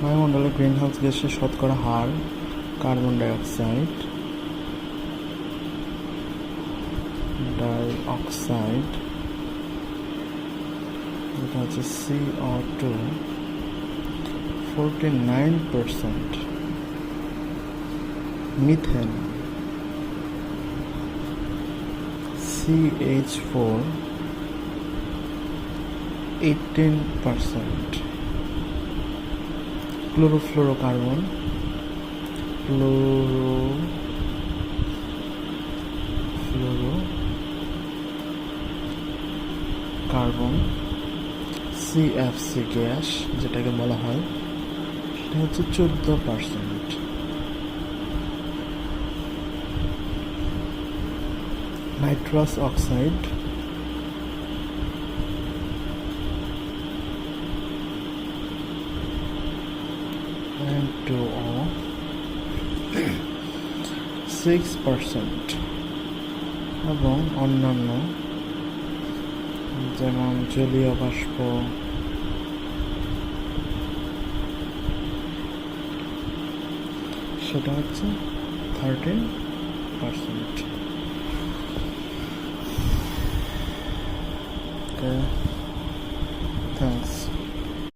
বায়ুমণ্ডলে গ্রিনহাউস গ্যাসের শতকরা হার কার্বন ডাইঅক্সাইড ডাই অক্সাইড এটা হচ্ছে CO two forty nine percent methane CH four eighteen percent chlorofluorocarbon. Chlorofluorocarbon CFC gas, যেটাকে বলা হয়, সেটা হচ্ছে চোদ্দ পার্সেন্ট। নাইট্রাস অক্সাইড ও সিক্স পার্সেন্ট এবং অন্যান্য যেমন জলীয় বাষ্প সেটা হচ্ছে থার্টিন পার্সেন্ট. Thanks.